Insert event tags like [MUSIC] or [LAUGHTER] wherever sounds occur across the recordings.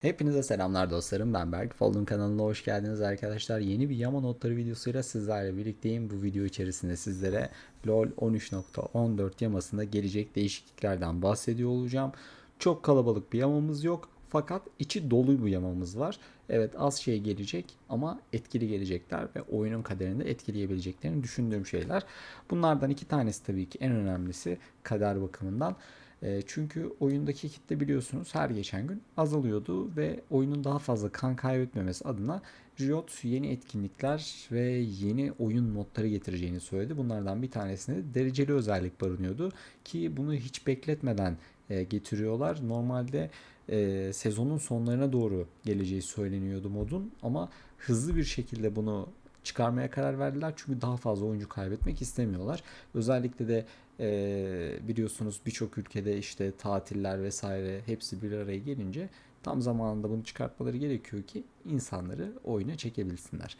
Hepinize selamlar dostlarım. Ben Berk. Fold'un kanalına hoş geldiniz arkadaşlar. Yeni bir Yama notları videosuyla sizlerle birlikteyim. Bu video içerisinde sizlere LoL 13.14 yamasında gelecek değişikliklerden bahsediyor olacağım. Çok kalabalık bir yamamız yok. Fakat içi dolu bir yamamız var. Evet az şey gelecek ama etkili gelecekler ve oyunun kaderini de etkileyebileceklerini düşündüğüm şeyler. Bunlardan iki tanesi tabii ki en önemlisi kader bakımından. E, çünkü oyundaki kitle biliyorsunuz her geçen gün azalıyordu ve oyunun daha fazla kan kaybetmemesi adına Riot yeni etkinlikler ve yeni oyun modları getireceğini söyledi. Bunlardan bir tanesinde dereceli özellik barınıyordu ki bunu hiç bekletmeden e, getiriyorlar. Normalde e, sezonun sonlarına doğru geleceği söyleniyordu modun ama hızlı bir şekilde bunu çıkarmaya karar verdiler. Çünkü daha fazla oyuncu kaybetmek istemiyorlar. Özellikle de e, biliyorsunuz birçok ülkede işte tatiller vesaire hepsi bir araya gelince tam zamanında bunu çıkartmaları gerekiyor ki insanları oyuna çekebilsinler.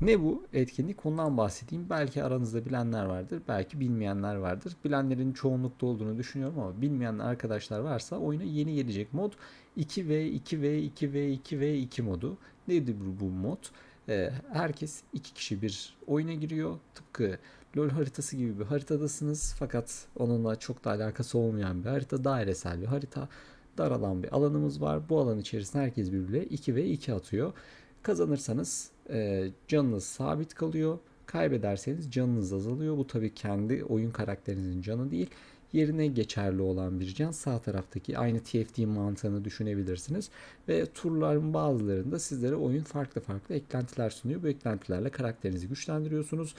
Ne bu etkinlik? Ondan bahsedeyim. Belki aranızda bilenler vardır, belki bilmeyenler vardır. Bilenlerin çoğunlukta olduğunu düşünüyorum ama bilmeyen arkadaşlar varsa oyuna yeni gelecek mod 2v 2v 2v 2v2 modu. Nedir bu mod? Ee, herkes iki kişi bir oyuna giriyor. Tıpkı LoL haritası gibi bir haritadasınız fakat onunla çok da alakası olmayan bir harita, dairesel bir harita. Daralan bir alanımız var. Bu alan içerisinde herkes birbirine 2 ve 2 atıyor. Kazanırsanız e, canınız sabit kalıyor. Kaybederseniz canınız azalıyor. Bu tabii kendi oyun karakterinizin canı değil. Yerine geçerli olan bir can sağ taraftaki aynı TFT mantığını düşünebilirsiniz. Ve turların bazılarında sizlere oyun farklı farklı eklentiler sunuyor. Bu eklentilerle karakterinizi güçlendiriyorsunuz.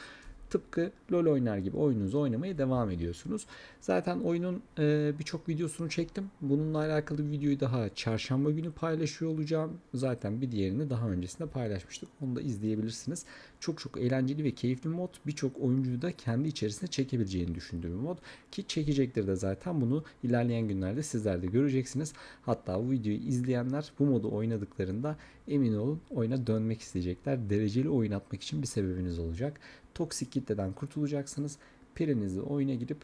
Tıpkı LoL oynar gibi oyununuzu oynamaya devam ediyorsunuz. Zaten oyunun e, birçok videosunu çektim. Bununla alakalı bir videoyu daha çarşamba günü paylaşıyor olacağım. Zaten bir diğerini daha öncesinde paylaşmıştık. Onu da izleyebilirsiniz. Çok çok eğlenceli ve keyifli mod. Birçok oyuncuyu da kendi içerisinde çekebileceğini düşündüğüm mod. Ki çekecektir de zaten bunu ilerleyen günlerde sizler de göreceksiniz. Hatta bu videoyu izleyenler bu modu oynadıklarında emin olun oyuna dönmek isteyecekler. Dereceli oyun atmak için bir sebebiniz olacak. Toksik kitleden kurtulacaksınız. Pirinizle oyuna girip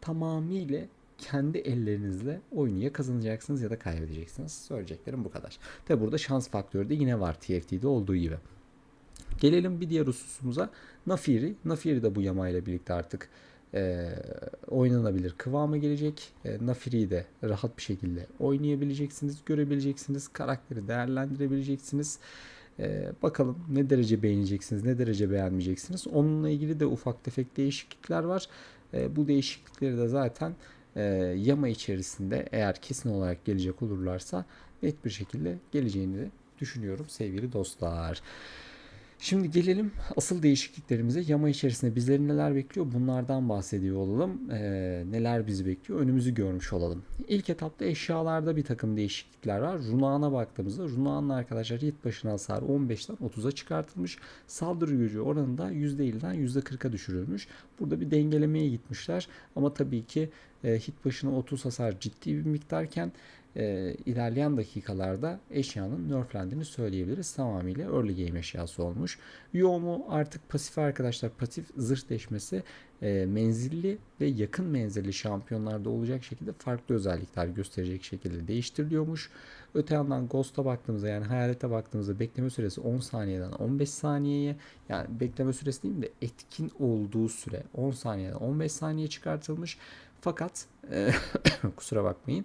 tamamıyla kendi ellerinizle oyunu ya kazanacaksınız ya da kaybedeceksiniz. Söyleyeceklerim bu kadar. Tabi burada şans faktörü de yine var TFT'de olduğu gibi. Gelelim bir diğer hususumuza. Nafiri. Nafiri de bu yamayla birlikte artık e, oynanabilir kıvama gelecek. E, Nafiri'yi de rahat bir şekilde oynayabileceksiniz, görebileceksiniz, karakteri değerlendirebileceksiniz. E, bakalım ne derece beğeneceksiniz, ne derece beğenmeyeceksiniz. Onunla ilgili de ufak tefek değişiklikler var. E, bu değişiklikleri de zaten e, yama içerisinde eğer kesin olarak gelecek olurlarsa net bir şekilde geleceğini de düşünüyorum sevgili dostlar. Şimdi gelelim asıl değişikliklerimize. Yama içerisinde bizleri neler bekliyor bunlardan bahsediyor olalım. Ee, neler bizi bekliyor önümüzü görmüş olalım. İlk etapta eşyalarda bir takım değişiklikler var. Runağına baktığımızda Runağın arkadaşlar hit başına hasar 15'ten 30'a çıkartılmış. Saldırı gücü oranında %50'den %40'a düşürülmüş. Burada bir dengelemeye gitmişler. Ama tabii ki e, hit başına 30 hasar ciddi bir miktarken e, ilerleyen dakikalarda eşyanın nerflendiğini söyleyebiliriz. Tamamıyla early game eşyası olmuş. Yoğumu artık pasif arkadaşlar. Pasif zırh deşmesi e, menzilli ve yakın menzilli şampiyonlarda olacak şekilde farklı özellikler gösterecek şekilde değiştiriliyormuş. Öte yandan Ghost'a baktığımızda yani hayalete baktığımızda bekleme süresi 10 saniyeden 15 saniyeye yani bekleme süresi değil de etkin olduğu süre 10 saniyeden 15 saniye çıkartılmış. Fakat e, [COUGHS] kusura bakmayın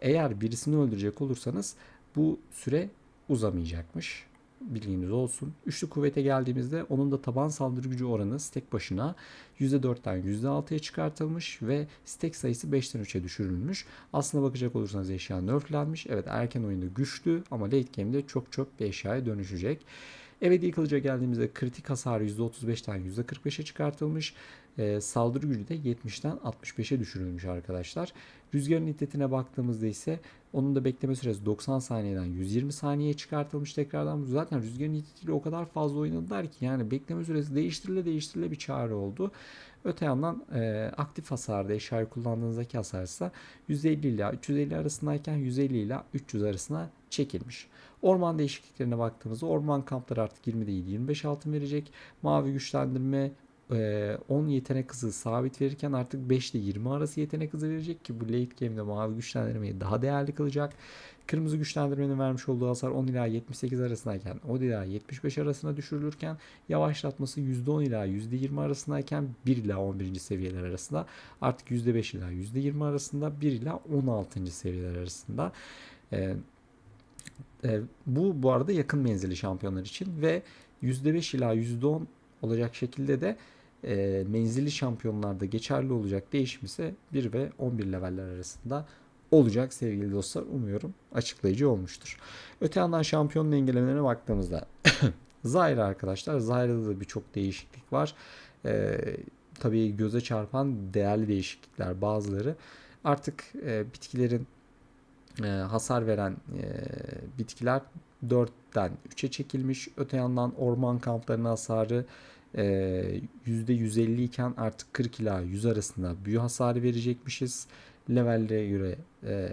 eğer birisini öldürecek olursanız bu süre uzamayacakmış. Bilginiz olsun. Üçlü kuvvete geldiğimizde onun da taban saldırı gücü oranı stack başına %4'ten %6'ya çıkartılmış ve stack sayısı 5'ten 3'e düşürülmüş. Aslına bakacak olursanız eşya nerflenmiş. Evet erken oyunda güçlü ama late game'de çok çok bir eşyaya dönüşecek. Ebedi kılıca geldiğimizde kritik hasarı %35'ten %45'e çıkartılmış. E, saldırı gücü de 70'ten 65'e düşürülmüş arkadaşlar. Rüzgarın iddetine baktığımızda ise onun da bekleme süresi 90 saniyeden 120 saniyeye çıkartılmış tekrardan. Zaten rüzgarın iddetiyle o kadar fazla oynadılar ki yani bekleme süresi değiştirile değiştirile bir çağrı oldu. Öte yandan e, aktif hasarda eşyayı kullandığınızdaki hasar ise 150 ile 350 arasındayken 150 ile 300 arasına çekilmiş. Orman değişikliklerine baktığımızda orman kampları artık 20 değil 25 altın verecek. Mavi güçlendirme 10 yetenek hızı sabit verirken artık 5 ile 20 arası yetenek hızı verecek ki bu late game'de mavi güçlendirmeyi daha değerli kılacak. Kırmızı güçlendirmenin vermiş olduğu hasar 10 ila 78 arasındayken 10 ila 75 arasına düşürülürken yavaşlatması %10 ila %20 arasındayken 1 ila 11. seviyeler arasında artık %5 ila %20 arasında 1 ila 16. seviyeler arasında. Ee, e, bu bu arada yakın menzilli şampiyonlar için ve %5 ila %10 olacak şekilde de e, menzilli şampiyonlarda geçerli olacak değişim ise 1 ve 11 leveller arasında olacak sevgili dostlar. Umuyorum açıklayıcı olmuştur. Öte yandan şampiyonun engellemelerine baktığımızda [COUGHS] Zyra arkadaşlar. Zyra'da da birçok değişiklik var. Ee, tabii göze çarpan değerli değişiklikler bazıları. Artık e, bitkilerin e, hasar veren e, bitkiler 4'ten 3'e çekilmiş. Öte yandan orman kamplarının hasarı e, %150 iken artık 40 ila 100 arasında büyü hasarı verecekmişiz. Levellere göre e,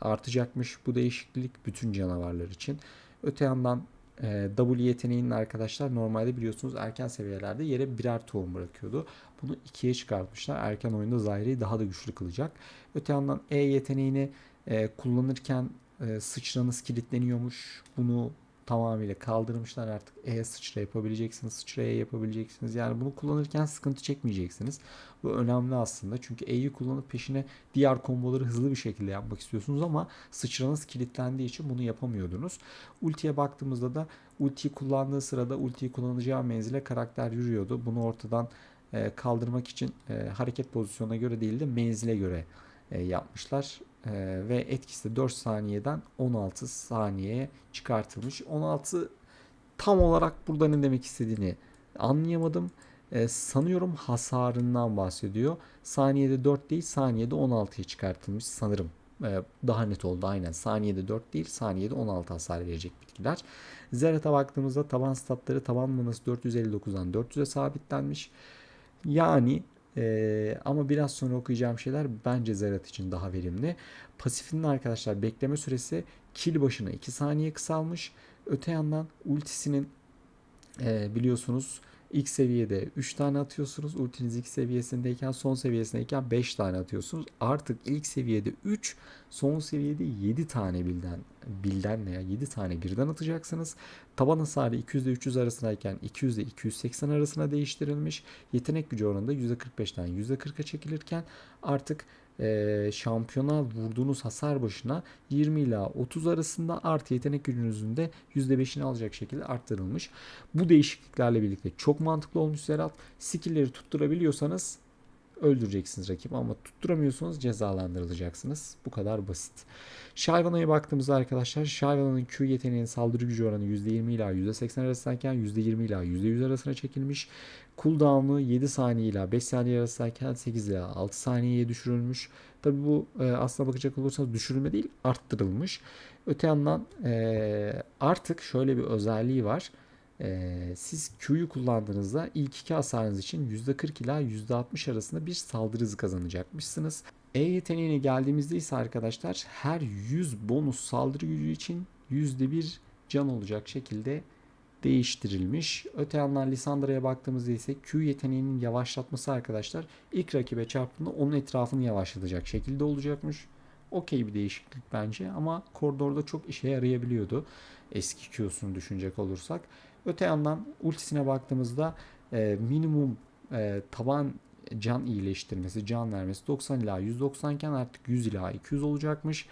artacakmış bu değişiklik bütün canavarlar için. Öte yandan e, W yeteneğinin arkadaşlar normalde biliyorsunuz erken seviyelerde yere birer tohum bırakıyordu. Bunu ikiye çıkartmışlar. Erken oyunda Zyra'yı daha da güçlü kılacak. Öte yandan E yeteneğini e, kullanırken e, sıçranız kilitleniyormuş. Bunu tamamıyla kaldırmışlar artık E sıçra yapabileceksiniz, sıçra E yapabileceksiniz. Yani bunu kullanırken sıkıntı çekmeyeceksiniz. Bu önemli aslında çünkü E'yi kullanıp peşine diğer komboları hızlı bir şekilde yapmak istiyorsunuz ama sıçranız kilitlendiği için bunu yapamıyordunuz. Ultiye baktığımızda da ultiyi kullandığı sırada ultiyi kullanacağı menzile karakter yürüyordu. Bunu ortadan e, kaldırmak için e, hareket pozisyonuna göre değil de menzile göre e, yapmışlar. Ee, ve etkisi de 4 saniyeden 16 saniyeye çıkartılmış. 16 tam olarak burada ne demek istediğini anlayamadım. Ee, sanıyorum hasarından bahsediyor. Saniyede 4 değil saniyede 16'ya çıkartılmış sanırım. Ee, daha net oldu aynen. Saniyede 4 değil saniyede 16 hasar verecek bitkiler. Zerat'a baktığımızda taban statları taban manası 459'dan 400'e sabitlenmiş. Yani ee, ama biraz sonra okuyacağım şeyler bence Zerat için daha verimli. Pasifinin arkadaşlar bekleme süresi kill başına 2 saniye kısalmış. Öte yandan ultisinin e, biliyorsunuz ilk seviyede 3 tane atıyorsunuz. Ultiniz ilk seviyesindeyken son seviyesindeyken 5 tane atıyorsunuz. Artık ilk seviyede 3 son seviyede 7 tane bilden bilden veya 7 tane birden atacaksınız. Taban hasarı 200 ile 300 arasındayken 200 ile 280 arasına değiştirilmiş. Yetenek gücü oranında %45'ten %40'a çekilirken artık e, şampiyona vurduğunuz hasar başına 20 ila 30 arasında artı yetenek gücünüzün de %5'ini alacak şekilde arttırılmış. Bu değişikliklerle birlikte çok mantıklı olmuş Zerat. Skill'leri tutturabiliyorsanız öldüreceksiniz rakip ama tutturamıyorsanız cezalandırılacaksınız. Bu kadar basit. Shyvana'ya baktığımızda arkadaşlar Shyvana'nın Q yeteneğinin saldırı gücü oranı %20 ila %80 arasındayken %20 ila %100 arasına çekilmiş. Cooldown'u 7 saniye ila 5 saniye arasındayken 8 ila 6 saniyeye düşürülmüş. Tabi bu e, aslına bakacak olursanız düşürülme değil arttırılmış. Öte yandan e, artık şöyle bir özelliği var. Ee, siz Q'yu kullandığınızda ilk iki hasarınız için %40 ila %60 arasında bir saldırı hızı kazanacakmışsınız. E yeteneğine geldiğimizde ise arkadaşlar her 100 bonus saldırı gücü için %1 can olacak şekilde değiştirilmiş. Öte yandan Lisandra'ya baktığımızda ise Q yeteneğinin yavaşlatması arkadaşlar ilk rakibe çarptığında onun etrafını yavaşlatacak şekilde olacakmış. Okey bir değişiklik bence ama koridorda çok işe yarayabiliyordu. Eski Q'sunu düşünecek olursak. Öte yandan ultisine baktığımızda e, minimum e, taban can iyileştirmesi, can vermesi 90 ila 190 iken artık 100 ila 200 olacakmış.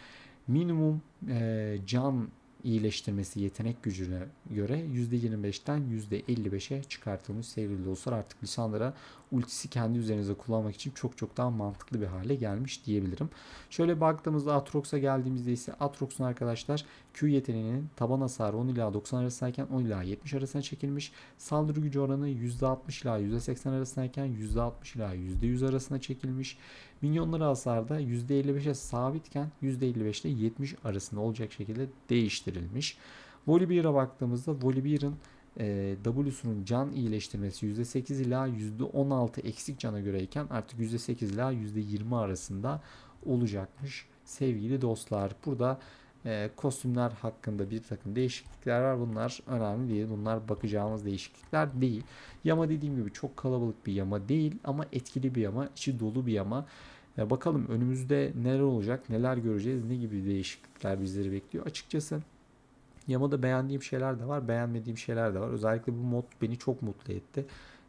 Minimum e, can iyileştirmesi yetenek gücüne göre %25'ten %55'e çıkartılmış sevgili dostlar. Artık Lisandra ultisi kendi üzerinize kullanmak için çok çok daha mantıklı bir hale gelmiş diyebilirim. Şöyle baktığımızda Atrox'a geldiğimizde ise Atrox'un arkadaşlar Q yeteneğinin taban hasarı 10 ila 90 arasındayken 10 ila 70 arasına çekilmiş. Saldırı gücü oranı %60 ila %80 arasındayken %60 ila %100 arasına çekilmiş. Minyonları hasarda %55'e sabitken %55 ile 70 arasında olacak şekilde değiştirilmiş. Volibear'a baktığımızda Volibear'ın e, W'sunun can iyileştirmesi %8 ila %16 eksik cana göreyken artık %8 ila %20 arasında olacakmış sevgili dostlar. Burada e, kostümler hakkında bir takım değişiklikler var. Bunlar önemli değil. Bunlar bakacağımız değişiklikler değil. Yama dediğim gibi çok kalabalık bir yama değil ama etkili bir yama, içi dolu bir yama. E, bakalım önümüzde neler olacak, neler göreceğiz, ne gibi değişiklikler bizleri bekliyor. Açıkçası Yamada beğendiğim şeyler de var, beğenmediğim şeyler de var. Özellikle bu mod beni çok mutlu etti.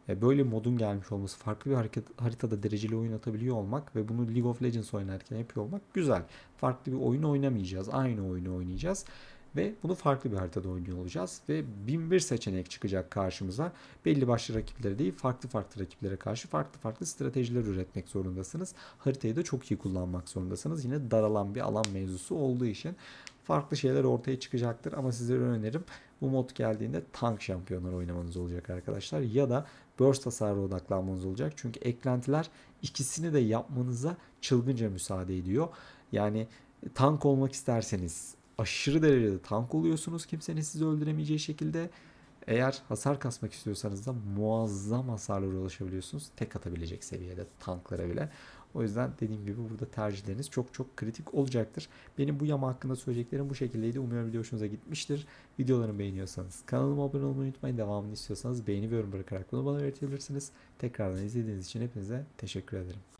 E, Böyle modun gelmiş olması, farklı bir hareket, haritada dereceli oyun atabiliyor olmak ve bunu League of Legends oynarken yapıyor olmak güzel. Farklı bir oyun oynamayacağız, aynı oyunu oynayacağız. Ve bunu farklı bir haritada oynuyor olacağız. Ve bin bir seçenek çıkacak karşımıza. Belli başlı rakiplere değil, farklı farklı rakiplere karşı farklı farklı stratejiler üretmek zorundasınız. Haritayı da çok iyi kullanmak zorundasınız. Yine daralan bir alan mevzusu olduğu için farklı şeyler ortaya çıkacaktır. Ama sizlere önerim bu mod geldiğinde tank şampiyonlar oynamanız olacak arkadaşlar. Ya da burst hasarı odaklanmanız olacak. Çünkü eklentiler ikisini de yapmanıza çılgınca müsaade ediyor. Yani tank olmak isterseniz aşırı derecede tank oluyorsunuz. Kimsenin sizi öldüremeyeceği şekilde. Eğer hasar kasmak istiyorsanız da muazzam hasarlara ulaşabiliyorsunuz. Tek atabilecek seviyede tanklara bile. O yüzden dediğim gibi burada tercihleriniz çok çok kritik olacaktır. Benim bu yama hakkında söyleyeceklerim bu şekildeydi. Umuyorum video hoşunuza gitmiştir. Videolarımı beğeniyorsanız kanalıma abone olmayı unutmayın. Devamını istiyorsanız beğeni ve yorum bırakarak bunu bana belirtebilirsiniz. Tekrardan izlediğiniz için hepinize teşekkür ederim.